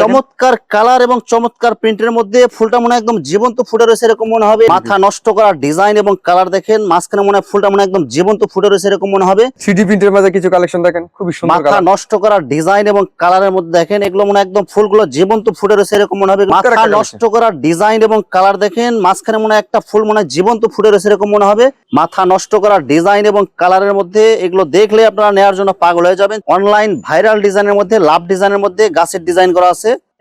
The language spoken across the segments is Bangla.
চমৎকার কালার এবং চমৎকার প্রিন্টের মধ্যে ফুলটা মনে হয় একদম জীবন্ত ফুটে রয়েছে এরকম মনে হবে। মাথা নষ্ট করা ডিজাইন এবং কালার দেখেন মাঝখানে মনে হয় ফুলটা মনে একদম জীবন্ত ফুটে রয়েছে এরকম মনে হবে। থ্রিডি প্রিন্টের মাঝে কিছু কালেকশন দেখেন খুবই সুন্দর মাথা নষ্ট করা ডিজাইন এবং কালারের মধ্যে দেখেন এগুলো মনে হয় একদম ফুলগুলো জীবন্ত ফুটে রয়েছে এরকম মনে হবে। মাথা নষ্ট করা ডিজাইন এবং কালার দেখেন মাঝখানে মনে হয় একটা ফুল মনে হয় জীবন্ত ফুটে রয়েছে এরকম মনে হবে। মাথা নষ্ট করা ডিজাইন এবং কালারের মধ্যে এগুলো দেখলে আপনারা নেওয়ার জন্য পাগল হয়ে যাবেন। অনলাইন ভাইরাল ডিজাইনের মধ্যে লাভ ডিজাইনের মধ্যে গাছের ডিজাইন করা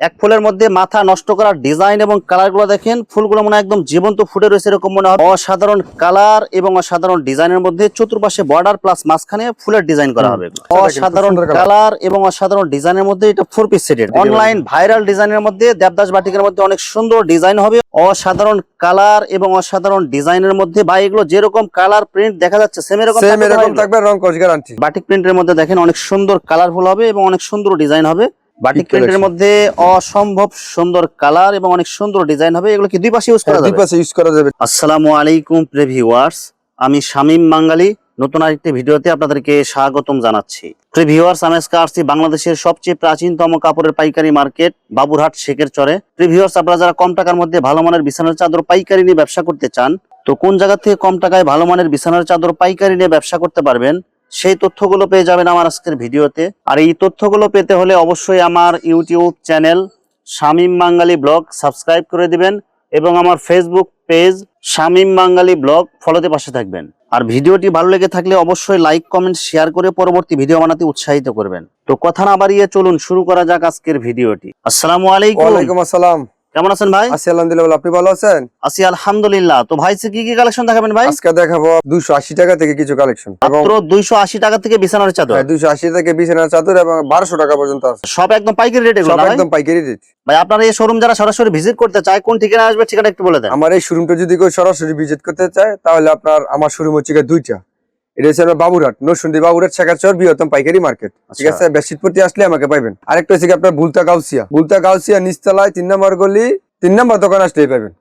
এক ফুলের মধ্যে মাথা নষ্ট করার ডিজাইন এবং কালারগুলো দেখেন ফুলগুলো মনে হয় একদম জীবন্ত ফুটে রয়েছে এরকম মনে হয়। অসাধারণ কালার এবং অসাধারণ ডিজাইনের মধ্যে চতুর্পাশে বর্ডার প্লাস মাঝখানে ফুলের ডিজাইন করা হবে। অসাধারণ কালার। এবং অসাধারণ ডিজাইনের মধ্যে এটা ফোর পিস সেটের অনলাইন ভাইরাল ডিজাইনের মধ্যে দেবদাস বাটিকের মধ্যে অনেক সুন্দর ডিজাইন হবে। অসাধারণ কালার এবং অসাধারণ ডিজাইনের মধ্যে বা এগুলো যেরকম কালার প্রিন্ট দেখা যাচ্ছে সেম এরকম সেম থাকবে এরকম থাকবে রং কস গ্যারান্টি বাটিক প্রিন্টের মধ্যে দেখেন অনেক সুন্দর কালারফুল হবে এবং অনেক সুন্দর ডিজাইন হবে। বাটিক প্রিন্টের মধ্যে অসম্ভব সুন্দর কালার এবং অনেক সুন্দর ডিজাইন হবে। এগুলো কি দুই পাশে ইউজ করা দুই পাশে ইউজ করা যাবে। আসসালামু আলাইকুম প্রিভিউয়ার্স আমি শামীম বাঙালি নতুন আরেকটি ভিডিওতে আপনাদেরকে স্বাগতম জানাচ্ছি। প্রিভিউয়ার্স আমি আজকে আসছি বাংলাদেশের সবচেয়ে প্রাচীনতম কাপড়ের পাইকারি মার্কেট বাবুরহাট শেখের চরে। প্রিভিউয়ার্স আপনারা যারা কম টাকার মধ্যে ভালো মানের বিছানার চাদর পাইকারি নিয়ে ব্যবসা করতে চান তো কোন জায়গা থেকে কম টাকায় ভালো মানের বিছানার চাদর পাইকারি নিয়ে ব্যবসা করতে পারবেন? সেই তথ্যগুলো পেয়ে যাবেন আমার আজকের ভিডিওতে। আর এই তথ্যগুলো পেতে হলে অবশ্যই আমার YouTube channel Shamim Bangali blog subscribe করে দিবেন এবং আমার Facebook page Shamim Bangali blog ফলোতে পাশে থাকবেন। আর ভিডিওটি ভালো লেগে থাকলে অবশ্যই লাইক, কমেন্ট, শেয়ার করে পরবর্তী ভিডিও বানাতে উৎসাহিত করবেন। তো কথা না বাড়িয়ে চলুন, শুরু করা যাক আজকের ভিডিওটি। আসসালামু আলাইকুম। আসসালাম। কেমন আছেন ভাই? আছি আলহামদুলিল্লাহ আপনি ভালো আছেন? আছি আলহামদুলিল্লাহ। তো ভাই কি কি কালেকশন দেখাবেন ভাই? আজকে দেখাবো দুশো আশি টাকা থেকে কিছু কালেকশন। মাত্র দুইশো আশি টাকা থেকে বিছানার চাদর? দুশো আশি থেকে বিছানার চাদর এবং বারোশো টাকা পর্যন্ত আছে। সব একদম পাইকারি রেটে সব একদম পাইকারি রেট ভাই আপনার এই শোরুম যারা সরাসরি ভিজিট করতে চায় কোন ঠিকানা আসবে ঠিকানা একটু বলে দেন। আমার এই শোরুমটা যদি কেউ সরাসরি ভিজিট করতে চায় তাহলে আপনার আমার শোরুম হচ্ছে দুইটা। এটা হচ্ছে আপনার বাবুরহাট নরসুন্দি বাবুরহাট শেখাচর বৃহত্তম পাইকারি মার্কেট। ঠিক আচ্ছা। আছে বেডশিট পড়তে আসলে আমাকে পাইবেন। আরেকটা হচ্ছে কি আপনার বুলতা গাউসিয়া বুলতা গাউসিয়া নিচতলায় তিন নম্বর গলি তিন নম্বর দোকান আসলেই পাবেন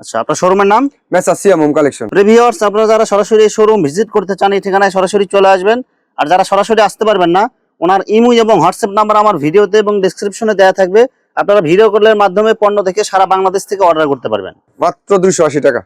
আচ্ছা আপনার শোরুমের নাম? Mesa Siam home collection reviewers আপনারা যারা সরাসরি শোরুম ভিজিট করতে চান এই ঠিকানায় সরাসরি চলে আসবেন। আর যারা সরাসরি আসতে পারবেন না ওনার ইমো এবং হোয়াটসঅ্যাপ নাম্বার আমার ভিডিওতে এবং ডেসক্রিপশনে দেওয়া থাকবে। আপনারা ভিডিও কলের মাধ্যমে পণ্য থেকে সারা বাংলাদেশ থেকে অর্ডার করতে পারবেন। মাত্র দুইশো আশি টাকা।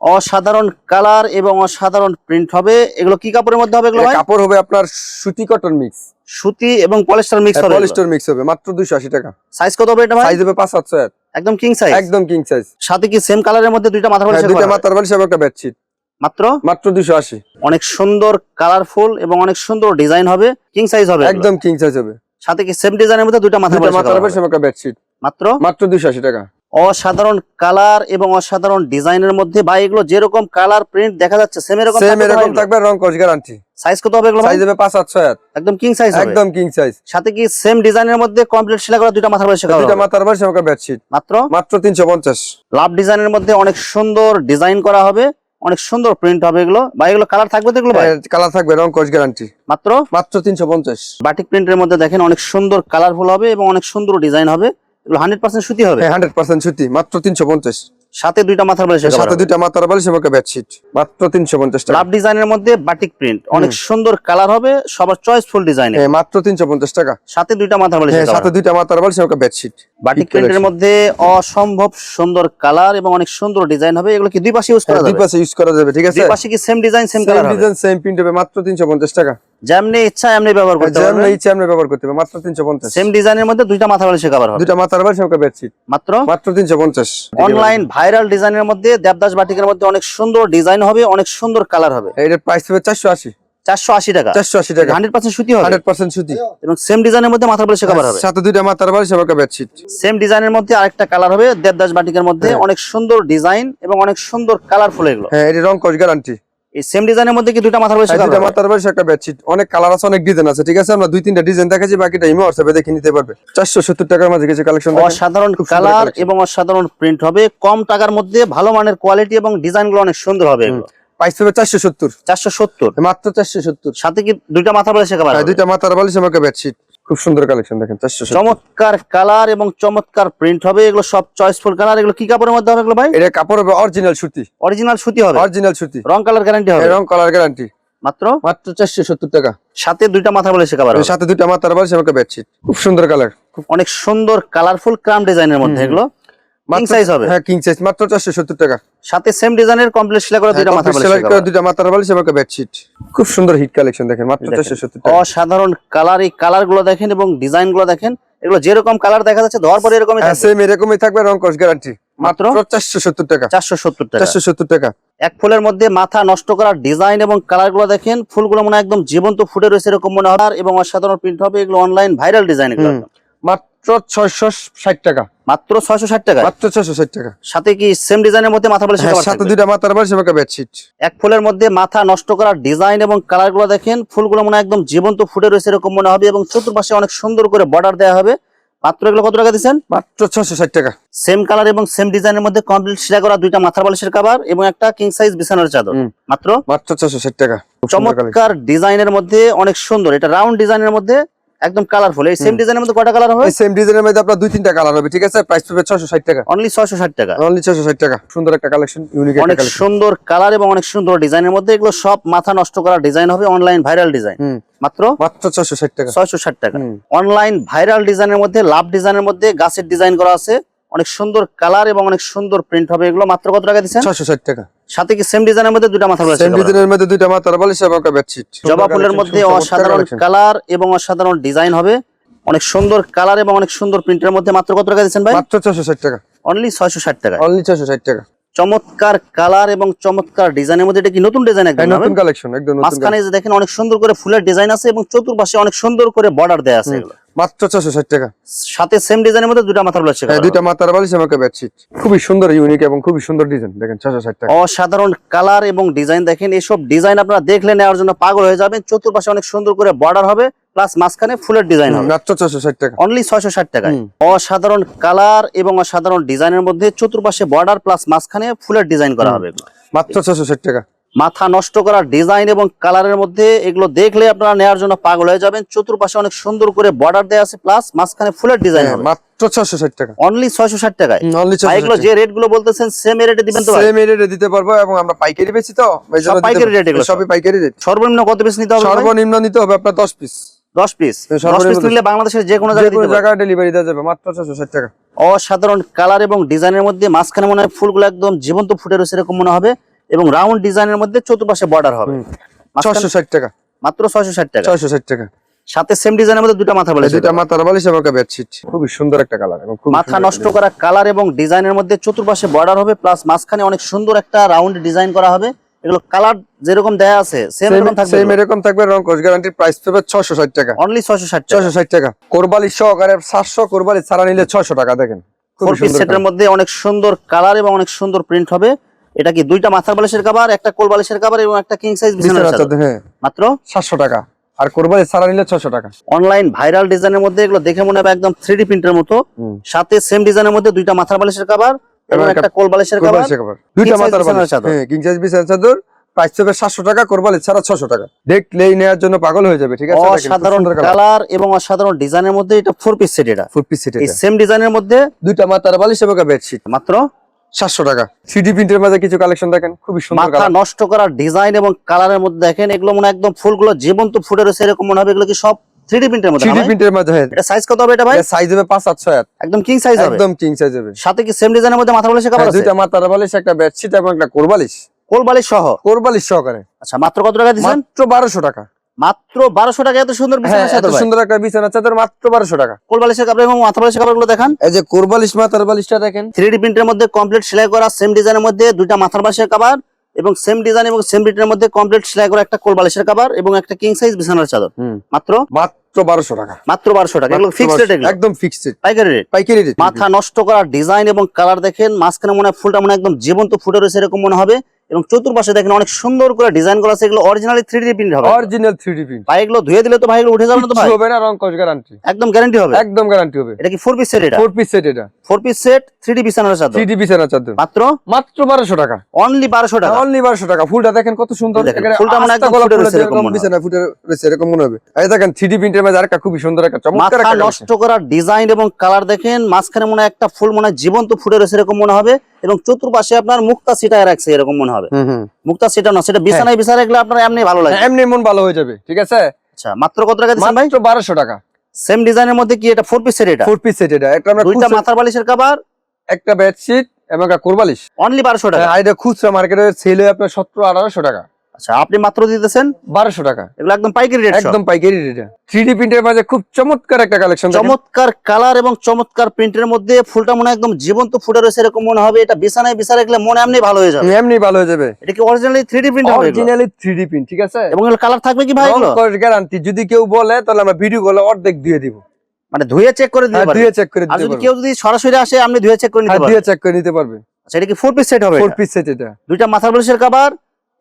অসাধারণ কালার এবং অসাধারণ প্রিন্ট হবে। এগুলো কি কাপড়ের মধ্যে হবে এগুলো কাপড় হবে আপনার সুতি কটন মিক্স সুতি এবং পলিস্টার মিক্স হবে পলিস্টার মিক্স হবে মাত্র দুইশো আশি টাকা। সাইজ কত হবে এটা ভাই? সাইজ হবে পাঁচ সাতশো এক। একদম কিং সাইজ একদম কিং সাইজ সাথে কি সেম কালারের মধ্যে দুইটা মাথা বালিশ দুইটা করা মাথার বালিশ এবং একটা বেডশিট মাত্র? মাত্র দুইশো আশি। অনেক সুন্দর কালারফুল এবং অনেক সুন্দর ডিজাইন হবে। কিং সাইজ হবে একদম কিং সাইজ হবে। সাথে কি সেম ডিজাইনের মধ্যে দুইটা মাথা দুইটা বালিশ মাথার বালিশ এবং একটা বেডশিট মাত্র? মাত্র দুইশো আশি টাকা। অসাধারণ কালার এবং অসাধারণ ডিজাইনের মধ্যে ভাই এগুলো যেরকম কালার প্রিন্ট দেখা যাচ্ছে সেম এরকম সেম এরকম থাকবে রং কস গ্যারান্টি সাইজ কত হবে এগুলো সাইজ হবে পাঁচ সাতশো এক একদম কিং সাইজ হবে। একদম কিং সাইজ সাথে কি সেম ডিজাইনের মধ্যে কমপ্লিট সেলাই করা দুইটা মাথার দুইটা হবে? মাথার এবং একটা বেডশিট মাত্র? মাত্র তিনশো পঞ্চাশ। লাভ ডিজাইনের মধ্যে অনেক সুন্দর ডিজাইন করা হবে অনেক সুন্দর প্রিন্ট হবে এগুলো। বা এগুলো কালার থাকবে তো এগুলো ভাই? কালার থাকবে রং কস গ্যারান্টি মাত্র? মাত্র তিনশো পঞ্চাশ। বাটিক প্রিন্টের মধ্যে দেখেন অনেক সুন্দর কালারফুল হবে এবং অনেক সুন্দর ডিজাইন হবে। এগুলো হান্ড্রেড পার্সেন্ট সুতি হবে? হ্যাঁ হান্ড্রেড পার্সেন্ট ছুটি মাত্র তিনশো পঞ্চাশ। সাথে দুইটা মাথার বালিশ সাথে দুইটা মাথার বালিশ এবং বেডশিট মাত্র তিনশো পঞ্চাশ টাকা। লাভ ডিজাইনের মধ্যে বাটিক প্রিন্ট অনেক সুন্দর কালার হবে সবার চয়েসফুল ডিজাইনের হ্যাঁ, মাত্র তিনশো পঞ্চাশ টাকা। সাথে দুইটা মাথার বালিশ হ্যাঁ সাথে দুইটা মাথার বালিশ এবং একটা বেডশিট বাটিক প্রিন্টের মধ্যে অসম্ভব সুন্দর কালার এবং অনেক সুন্দর ডিজাইন হবে। এগুলো কি দুই পাশে ইউজ করা হ্যাঁ, দুই যাবে? পাশে ইউজ করা যাবে ঠিক আছে? দুই পাশে কি same design same colour design same print হবে মাত্র তিনশো পঞ্চাশ টাকা। যেমনি ইচ্ছা এমনি ব্যবহার করতে যেমন পারবেন। ইচ্ছে আপনি ব্যবহার করতে হবে মাত্র তিনশো পঞ্চাশ। সেম ডিজাইনের মধ্যে দুইটা মাথা বালিশে কভার হবে। দুইটা মাথার বালিশ এবং একটা বেডশিট মাত্র? মাত্র তিনশো পঞ্চাশ। অনলাইন ভাইরাল ডিজাইনের মধ্যে দেবদাস বাটিকের মধ্যে অনেক সুন্দর ডিজাইন হবে অনেক সুন্দর কালার হবে। এটার প্রাইস হবে চারশো আশি। চারশো আশি টাকা। চারশো আশি টাকা। হান্ড্রেড পার্সেন্ট সুতি হবে। হান্ড্রেড পার্সেন্ট সুতি। এবং সেম ডিজাইনের মধ্যে মাথা বালিশে কভার হবে। সাথে দুইটা মাথার বালিশ একটা বেডশিট সেম ডিজাইনের মধ্যে আরেকটা কালার হবে দেবদাস বাটিকের মধ্যে হ্যাঁ। অনেক সুন্দর ডিজাইন এবং অনেক সুন্দর কালারফুল এগুলো। হ্যাঁ এটি রং কস গ্যারান্টি এই সেম ডিজাইনের মধ্যে কি দুইটা মাথা বালিশে দুইটা কভার হবে? মাথার বালিশ একটা বেডশিট অনেক কালার আছে অনেক ডিজাইন আছে ঠিক আছে? আমরা দুই তিনটা ডিজাইন দেখাচ্ছি বাকিটা ইমো হোয়াটসঅ্যাপে দেখে নিতে পারবে? চারশো সত্তর টাকার মাঝে কিছু কালেকশন অসাধারণ কালার। এবং অসাধারণ প্রিন্ট হবে। কম টাকার মধ্যে ভালো মানের কোয়ালিটি এবং ডিজাইনগুলো অনেক সুন্দর হবে। এগুলো প্রাইস হবে চারশো সত্তর। চারশো সত্তর? মাত্র চারশো সত্তর। সাথে কি দুইটা মাথা বালিশে হবে? দুইটা মাথার বালিশ একটা বেডশিট খুব সুন্দর কালেকশন দেখেন চারশো চমৎকার কালার এবং চমৎকার প্রিন্ট হবে এগুলো সব চয়েসফুল কালার এগুলো কি কাপড়ের মধ্যে হবে এগুলো ভাই? এটা কাপড় হবে অরিজিনাল সুতি। অরিজিনাল সুতি হবে? অরিজিনাল সুতি। রং কালার গ্যারান্টি হবে? রং কালার গ্যারান্টি মাত্র? মাত্র চারশো সত্তর টাকা। সাথে দুইটা মাথা বলে কভার হবে। সাথে দুইটা মাথার বলে এবং একটা বেডশিট খুব সুন্দর কালার খুব অনেক সুন্দর কালারফুল ক্রাম ডিজাইনের মধ্যে এগুলো। কিং সাইজ হবে। হ্যাঁ কিং সাইজ মাত্র চারশো সত্তর টাকা। সাথে সেম ডিজাইনের কমপ্লিট সেলাই করা দুইটা হ্যাঁ, মাথা complete করা দুইটা মাথার বালিশ এবং বেডশিট খুব সুন্দর হিট কালেকশন দেখেন মাত্র টাকা। অসাধারণ কালার এই কালারগুলো দেখেন এবং ডিজাইনগুলো দেখেন এগুলো যেরকম কালার দেখা যাচ্ছে ধোয়ার পরে এরকমই হ্যাঁ সেম এরকমই থাকবে রং কস গ্যারান্টি মাত্র মাত্র? চারশো সত্তর টাকা। এক ফুলের মধ্যে মাথা নষ্ট করার ডিজাইন এবং কালারগুলো দেখেন ফুলগুলো মনে হয় একদম জীবন্ত ফুটে রয়েছে এরকম মনে হয়। এবং অসাধারণ প্রিন্ট হবে এগুলো অনলাইন ভাইরাল ডিজাইন এগুলো হুম। মাত্র ছয়শো ষাট টাকা। মাত্র ছয়শো ষাট টাকা মাত্র ছয়শো ষাট টাকা। সাথে কি সেম ডিজাইনের মধ্যে মাথা বালিশের হ্যাঁ সাথে দুইটা মাথার বালিশ এবং বেডশিট এক ফুলের মধ্যে মাথা নষ্ট করার ডিজাইন এবং কালারগুলো দেখেন ফুলগুলো মনে একদম জীবন্ত ফুটে রয়েছে এরকম মনে হবে এবং চতুর্পাশে অনেক সুন্দর করে বর্ডার দেওয়া হবে। মাত্র এগুলো কত টাকা দিচ্ছেন? মাত্র ছয়শো ষাট টাকা। সেম কালার এবং সেম ডিজাইনের মধ্যে কমপ্লিট সেলাই করা দুইটা মাথার বালিশের কাভার এবং একটা কিং সাইজ বিছানার চাদর। মাত্র? মাত্র ছয়শো ষাট টাকা। চমৎকার ডিজাইনের মধ্যে অনেক সুন্দর। এটা রাউন্ড ডিজাইনের মধ্যে একদম কালারফুল এই সেম। ডিজাইনের মধ্যে কয়টা কালার হবে? সেম ডিজাইনের মধ্যে আপনার দুই তিনটা কালার হবে ঠিক আছে? প্রাইস পড়বে ছয়শো ষাট টাকা। অনলি ছয়শো ষাট টাকা। অনলি ছয়শো ষাট টাকা। সুন্দর একটা কালেকশন ইউনিক একটা অনেক সুন্দর কালার এবং অনেক সুন্দর ডিজাইনের মধ্যে এগুলো সব মাথা নষ্ট করা ডিজাইন হবে অনলাইন ভাইরাল ডিজাইন মাত্র মাত্র ছয়শো ষাট টাকা। ছয়শো ষাট টাকা। অনলাইন ভাইরাল ডিজাইনের মধ্যে লাভ ডিজাইনের মধ্যে গাছের ডিজাইন করা আছে। অনেক সুন্দর কালার এবং অনেক সুন্দর প্রিন্ট হবে। এগুলো মাত্র কত টাকা দিচ্ছেন? ছয়শো ষাট টাকা। সাথে কি সেম ডিজাইনের মধ্যে দুটো মাথা সেম ডিজাইনের মধ্যে দুইটা মাথা বালিশ এবং একটা বেডশিট জবা ফুলের মধ্যে অসাধারণ কালার এবং অসাধারণ ডিজাইন হবে। অনেক সুন্দর কালার এবং অনেক সুন্দর প্রিন্টের মধ্যে মাত্র কত টাকা দিচ্ছেন ভাই? মাত্র ছয়শো ষাট টাকা। অনলি ছয়শো ষাট টাকা। অনলি ছয়শো ষাট টাকা। চমৎকার কালার এবং চমৎকার ডিজাইনের মধ্যে এটা কি নতুন ডিজাইন একদম নতুন কালেকশন একদম নতুন মাঝখানে যে দেখেন অনেক সুন্দর করে ফুলের ডিজাইন আছে এবং চতুর্পাশে অনেক সুন্দর করে বর্ডার দেয়া আছে এগুলো। মাত্র ছয়শো ষাট টাকা। সাথে সেম ডিজাইনের মধ্যে দুটা মাথার রয়েছে হ্যাঁ দুইটা মাথার বালিশ একটা বেডশিট খুবই সুন্দর ইউনিক এবং খুবই সুন্দর ডিজাইন দেখেন ছয়শো ষাট টাকা। অসাধারণ কালার এবং ডিজাইন দেখেন এসব ডিজাইন আপনারা দেখলে নেওয়ার জন্য পাগল হয়ে যাবেন চতুর্পাশে অনেক সুন্দর করে বর্ডার হবে। প্লাস মাঝখানে ফুলের ডিজাইন হবে। মাত্র টাকা। অনলি ছয়শো ষাট টাকায়। অসাধারণ কালার এবং অসাধারণ ডিজাইনের মধ্যে চতুর্পাশে বর্ডার প্লাস মাঝখানে ফুলের ডিজাইন করা হবে। মাত্র ছয়শো ষাট টাকা। মাথা নষ্ট করার ডিজাইন এবং কালারের মধ্যে এগুলো দেখলে আপনারা নেওয়ার জন্য পাগল হয়ে যাবেন। চতুর্পাশে অনেক সুন্দর করে বর্ডার দেওয়া আছে প্লাস মাঝখানে ফুলের ডিজাইন হ্যাঁ, হবে। মাত্র টাকা। অনলি ছয়শো ষাট টাকায়। অনলি এগুলো যে রেটগুলো বলতেছেন সেম রেটে দিবেন তো ভাই? সেম রেটে দিতে পারব এবং আমরা পাইকারি তো পাইকারি rate এগুলো সবই পাইকারি রেট সর্বনিম্ন কত পিস নিতে হবে সর্বনিম্ন নিতে হবে আপনার দশ পিস দশ পিস দশ পিস নিলে বাংলাদেশের যে কোনো জায়গায়। ডেলিভারি দেওয়া যাবে মাত্র ছয়শো ষাট টাকা। অসাধারণ কালার এবং ডিজাইনের মধ্যে মাঝখানে মনে হয় ফুলগুলো একদম জীবন্ত ফুটে রয়েছে এরকম মনে হবে এবং রাউন্ড ডিজাইনের মধ্যে চতুর্পাশে বর্ডার হবে। ছয়শো ষাট টাকা। মাত্র ছয়শো ষাট টাকা। ছয়শো ষাট টাকা। সাথে সেম ডিজাইনের মধ্যে দুটা মাথা বলে এই দুইটা মাথার বালিশ এবং একটা বেডশিট খুবই সুন্দর একটা কালার এবং খুব মাথা নষ্ট করা কালার এবং ডিজাইনের মধ্যে চতুর্পাশে বর্ডার হবে প্লাস মাঝখানে অনেক সুন্দর একটা রাউন্ড ডিজাইন করা হবে। এগুলো কালার যেরকম দেয়া আছে সেম এরকম থাকবে সেম এরকম থাকবে রং কোর্স গ্যারান্টি প্রাইস পাবে ছয়শো ষাট টাকা। অনলি ছয়শো ষাট টাকা। কোরবালি সহকারে সাতশো কোরবালি ছাড়া নিলে ছয়শো টাকা দেখেন। ফোর পিস সুন্দর সেটের মধ্যে অনেক সুন্দর কালার এবং অনেক সুন্দর প্রিন্ট হবে। এটা কি দুইটা মাথার বালিশের কাভার একটা কোল বালিশের কাভার এবং একটা কিং সাইজ বিছানার চাদর? হ্যাঁ। মাত্র? সাতশো টাকা। আর কোরবালি ছাড়া নিলে ছয়শো টাকা। অনলাইন ভাইরাল ডিজাইনের মধ্যে এগুলো দেখে মনে হবে একদম থ্রি প্রিন্টের মতো। সাথে সেম ডিজাইনের মধ্যে দুইটা মাথার বালিশের কাভার এবং একটা একটা কোল বালিশের কাভার দুইটা মাথার বালিশ। হ্যাঁ কিং সাইজ বিছানার চাদর প্রাইস পাবে সাতশো টাকা কোরবালি ছাড়া ছশো টাকা। দেখলেই নেওয়ার জন্য পাগল হয়ে যাবে ঠিক আছে? অসাধারণ কালার এবং অসাধারণ ডিজাইনের মধ্যে এটা ফোর পিস সেট এটা। ফুড পিস সেট এই সেম ডিজাইনের মধ্যে দুইটা মাথার বালিশ এবং বেডশিট মাত্র সাতশো টাকা। থ্রি প্রিন্টের মধ্যে কিছু কালেকশন দেখেন খুবই সুন্দর মাথা নষ্ট করার ডিজাইন এবং কালারের মধ্যে দেখেন এগুলো মনে একদম ফুলগুলো জীবন্ত ফুটে রয়েছে এরকম মনে হবে এগুলো কি সব থ্রি প্রিন্টের মধ্যে থ্রি প্রিন্টের মধ্যে হ্যাঁ। এটা সাইজ কত হবে এটা ভাই? সাইজ হবে পাঁচ সাত ছয় আট। একদম কিং সাইজ হবে? একদম কিং সাইজ হবে। সাথে কি সেম ডিজাইনের মধ্যে মাথা বালিশের কাভার হ্যাঁ, আছে? দুইটা মাথার বালিশ একটা বেডশিট এবং একটা কোরবালিশ কোল সহ? কোরবালিশ সহকারে। আচ্ছা মাত্র কত টাকা মাত্র বারোশো টাকা। মাত্র বারোশো টাকা এত সুন্দর হ্যাঁ চাদর সুন্দর একটা বিছানা চাদর মাত্র বারোশো টাকা। কাপড় এবং মাথা বালিশের কাপড়গুলো দেখান। এই যে কোরবালিশ মাথার বালিশটা দেখেন। থ্রি ডি প্রিন্টের মধ্যে কমপ্লিট সেলাই করা সেম ডিজাইনের মধ্যে দুইটা মাথার বালিশের কাভার এবং সেম ডিজাইন এবং সেম প্রিন্টের মধ্যে কমপ্লিট সেলাই করা একটা কোলবালিশের বালিশের কাভার এবং একটা কিং সাইজ বিছানার চাদর। মাত্র? মাত্র বারোশো টাকা। মাত্র বারোশো টাকা। এগুলো ফিক্সড রেট একদম ফিক্সড পাইকারি রেট পাইকারি রেট মাথা নষ্ট করার ডিজাইন এবং কালার দেখেন মাঝখানে মনে হয় ফুলটা মনে একদম জীবন্ত ফুটে রয়েছে এরকম মনে হবে। এবং চতুর্পাশে দেখেন অনেক সুন্দর করে ডিজাইন করা আছে। এগুলো অরিজিনালি থ্রি ডি প্রিন্ট হবে। অরিজিনাল থ্রি ডি প্রিন্ট ভাই এগুলো ধুয়ে দিলে তো ভাই এগুলো উঠে যাবে না তো ভাই? হবে না রং কস গ্যারান্টি একদম গ্যারান্টি হবে? একদম গ্যারান্টি হবে। এটা কি ফোর পিস সেট এটা? ফোর পিস সেট এটা। Four piece set three D বিছানার চাদর। থ্রি ডি বিছানা চাদর। মাত্র? মাত্র বারোশো টাকা। অনলি বারোশো টাকা। অনলি বারোশো টাকা। ফুলটা দেখেন কত সুন্দর। ফুলটা মনে হয় একদম ফুটে রয়েছে এরকম মনে বিছানা ফুটে রয়েছে এরকম মনে হবে। এই দেখেন থ্রি ডি প্রিন্টের মধ্যে আরেকটা খুবই সুন্দর একটা চমৎকার একটা নষ্ট করা ডিজাইন এবং কালার দেখেন মাঝখানে মনে হয় একটা ফুল মনে হয় জীবন্ত ফুটে রয়েছে এরকম মনে হবে। এবং চতুর্পাশে আপনার মুক্তা সিটায় রাখছে এরকম মনে হবে। মুক্তা সিটা না সেটা বিছানায় বিছানা রাখলে আপনার এমনি ভালো লাগে। এমনি মন ভালো হয়ে যাবে ঠিক আছে? আচ্ছা মাত্র কত টাকা দিচ্ছেন ভাই? বারোশো টাকা। সেম ডিজাইনের মধ্যে কি এটা ফোর পিস সেট এটা? ফোর পিস সেট এটা। একটা আমরা দুইটা মাথার বালিশের কভার একটা বেডশিট এবং একটা কোরবালিশ। অনলি বারোশো টাকা। আইডা এটা খুচরা মার্কেটে সেল হয় আপনার সতেরো আঠারোশো টাকা। আচ্ছা আপনি মাত্র দিতেছেন? বারোশো টাকা। এগুলো একদম পাইকারি রেট একদম পাইকারি রেট থ্রি ডি প্রিন্টের মাঝে খুব চমৎকার একটা কালেকশন চমৎকার কালার এবং চমৎকার প্রিন্টের মধ্যে ফুলটা মনে একদম জীবন্ত ফুটে রয়েছে এরকম মনে হবে। এটা বিছানায় বিছানা রাখলে মনে এমনি ভালো হয়ে যাবে। এমনি ভালো হয়ে যাবে। এটা কি অরিজিনালি থ্রি ডি প্রিন্ট হবে অরিজিনালি থ্রি ডি প্রিন্ট ঠিক আছে? এবং কালার থাকবে কি ভাই গ্যারান্টি যদি কেউ বলে তাহলে আমরা ভিডিও কলে অর্ধেক দিয়ে দিব। মানে ধুয়ে চেক করে দিতে হ্যাঁ, পারবে। ধুয়ে চেক করে দিতে যদি পারবে। কেউ যদি সরাসরি আসে আপনি ধুয়ে চেক করে নিতে হ্যাঁ, পারবেন। ধুয়ে চেক করে নিতে পারবে। আচ্ছা এটা কি ফোর পিস সেট হবে? ফোর পিস সেট এটা। দুইটা মাথার বালিশের কভার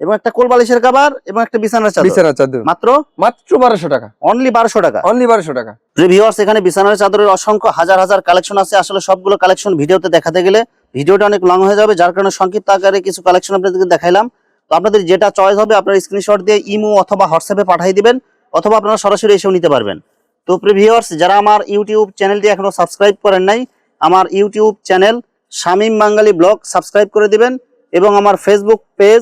এবং একটা কোল বালিশের কভার এবং একটা বিছানার চাদর। বিছানা চাদর। মাত্র? মাত্র বারোশো টাকা। অনলি বারোশো টাকা। অনলি বারোশো টাকা। প্রিয় ভিউয়ার্স এখানে বিছানার চাদরের অসংখ্য হাজার হাজার কালেকশন আছে। আসলে সবগুলো কালেকশন ভিডিওতে দেখাতে গেলে ভিডিওটা অনেক লং হয়ে যাবে যার কারণে সংক্ষিপ্ত আকারে কিছু কালেকশন আপনাদেরকে দেখাইলাম। তো আপনাদের যেটা চয়েস হবে আপনার স্ক্রিনশট দিয়ে ইমো অথবা হোয়াটসঅ্যাপে পাঠিয়ে দিবেন অথবা আপনারা সরাসরি এসেও নিতে পারবেন। তো প্রিয় ভিউয়ার্স যারা আমার ইউটিউব চ্যানেলটি এখনও সাবস্ক্রাইব করেন নাই আমার YouTube channel Shamim Bangali blog subscribe করে দিবেন এবং আমার Facebook page